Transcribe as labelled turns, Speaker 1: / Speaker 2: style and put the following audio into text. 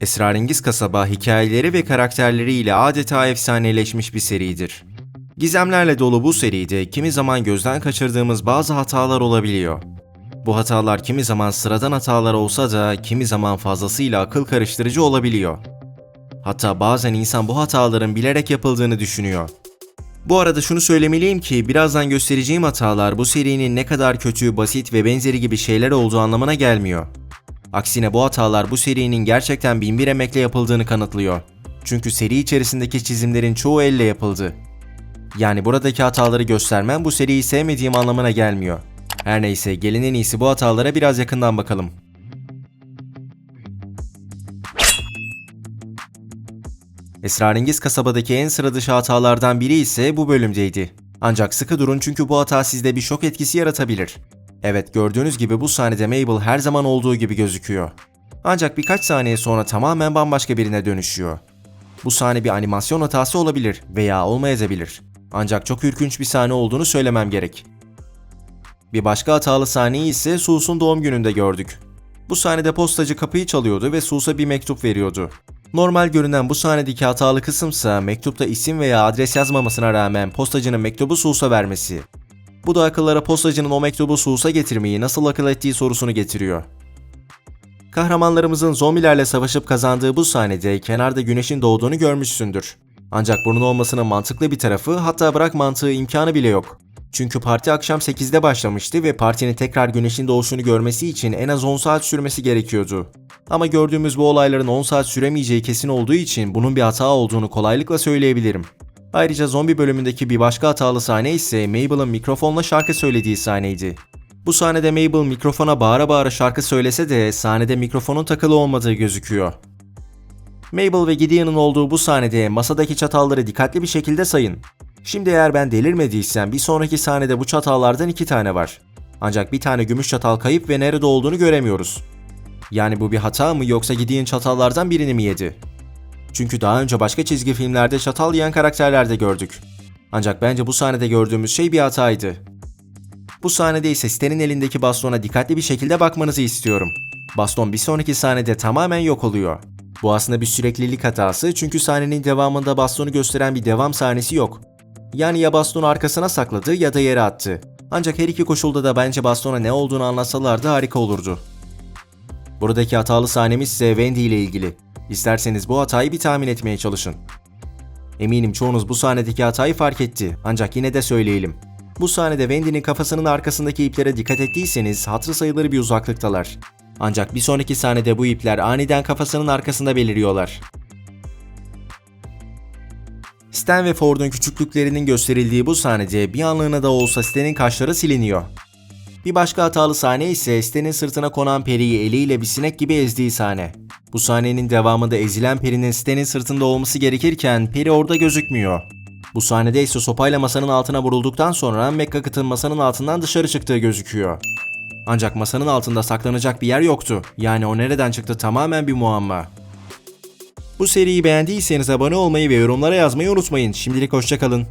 Speaker 1: Esrarengiz Kasaba hikayeleri ve karakterleriyle adeta efsaneleşmiş bir seridir. Gizemlerle dolu bu seride kimi zaman gözden kaçırdığımız bazı hatalar olabiliyor. Bu hatalar kimi zaman sıradan hatalar olsa da kimi zaman fazlasıyla akıl karıştırıcı olabiliyor. Hatta bazen insan bu hataların bilerek yapıldığını düşünüyor. Bu arada şunu söylemeliyim ki birazdan göstereceğim hatalar bu serinin ne kadar kötü, basit ve benzeri gibi şeyler olduğu anlamına gelmiyor. Aksine bu hatalar bu serinin gerçekten binbir emekle yapıldığını kanıtlıyor. Çünkü seri içerisindeki çizimlerin çoğu elle yapıldı. Yani buradaki hataları göstermem bu seriyi sevmediğim anlamına gelmiyor. Her neyse gelin en iyisi bu hatalara biraz yakından bakalım. Esrarengiz kasabadaki en sıra dışı hatalardan biri ise bu bölümdeydi. Ancak sıkı durun çünkü bu hata sizde bir şok etkisi yaratabilir. Evet gördüğünüz gibi bu sahnede Mabel her zaman olduğu gibi gözüküyor. Ancak birkaç saniye sonra tamamen bambaşka birine dönüşüyor. Bu sahne bir animasyon hatası olabilir veya olmayabilir. Ancak çok ürkünç bir sahne olduğunu söylemem gerek. Bir başka hatalı sahneyi ise Sus'un doğum gününde gördük. Bu sahnede postacı kapıyı çalıyordu ve Sus'a bir mektup veriyordu. Normal görünen bu sahnedeki hatalı kısımsa mektupta isim veya adres yazmamasına rağmen postacının mektubu Sus'a vermesi. Bu da akıllara postacının o mektubu Sus'a getirmeyi nasıl akıl ettiği sorusunu getiriyor. Kahramanlarımızın zombilerle savaşıp kazandığı bu sahnede kenarda güneşin doğduğunu görmüşsündür. Ancak bunun olmasının mantıklı bir tarafı hatta bırak mantığı imkanı bile yok. Çünkü parti akşam 8'de başlamıştı ve partinin tekrar güneşin doğuşunu görmesi için en az 10 saat sürmesi gerekiyordu. Ama gördüğümüz bu olayların 10 saat süremeyeceği kesin olduğu için bunun bir hata olduğunu kolaylıkla söyleyebilirim. Ayrıca zombi bölümündeki bir başka hatalı sahne ise Mabel'ın mikrofonla şarkı söylediği sahneydi. Bu sahnede Mabel mikrofona bağıra bağıra şarkı söylese de sahnede mikrofonun takılı olmadığı gözüküyor. Mabel ve Gideon'ın olduğu bu sahnede masadaki çatalları dikkatli bir şekilde sayın. Şimdi eğer ben delirmediysem bir sonraki sahnede bu çatallardan iki tane var. Ancak bir tane gümüş çatal kayıp ve nerede olduğunu göremiyoruz. Yani bu bir hata mı yoksa Gideon çatallardan birini mi yedi? Çünkü daha önce başka çizgi filmlerde çatal yiyen karakterler de gördük. Ancak bence bu sahnede gördüğümüz şey bir hataydı. Bu sahnede ise Stan'in elindeki bastona dikkatli bir şekilde bakmanızı istiyorum. Baston bir sonraki sahnede tamamen yok oluyor. Bu aslında bir süreklilik hatası çünkü sahnenin devamında bastonu gösteren bir devam sahnesi yok. Yani ya bastonu arkasına sakladı ya da yere attı. Ancak her iki koşulda da bence bastona ne olduğunu anlatsalardı harika olurdu. Buradaki hatalı sahnemiz ise Wendy ile ilgili. İsterseniz bu hatayı bir tahmin etmeye çalışın. Eminim çoğunuz bu sahnedeki hatayı fark etti ancak yine de söyleyelim. Bu sahnede Wendy'nin kafasının arkasındaki iplere dikkat ettiyseniz hatırı sayılır bir uzaklıktalar. Ancak bir sonraki sahnede bu ipler aniden kafasının arkasında beliriyorlar. Stan ve Ford'un küçüklüklerinin gösterildiği bu sahnede bir anlığına da olsa Stan'in kaşları siliniyor. Bir başka hatalı sahne ise Stan'in sırtına konan periyi eliyle bir sinek gibi ezdiği sahne. Bu sahnenin devamında ezilen perinin Stan'in sırtında olması gerekirken peri orada gözükmüyor. Bu sahnede ise sopayla masanın altına vurulduktan sonra McGucket'ın masanın altından dışarı çıktığı gözüküyor. Ancak masanın altında saklanacak bir yer yoktu. Yani o nereden çıktı tamamen bir muamma. Bu seriyi beğendiyseniz abone olmayı ve yorumlara yazmayı unutmayın. Şimdilik hoşçakalın.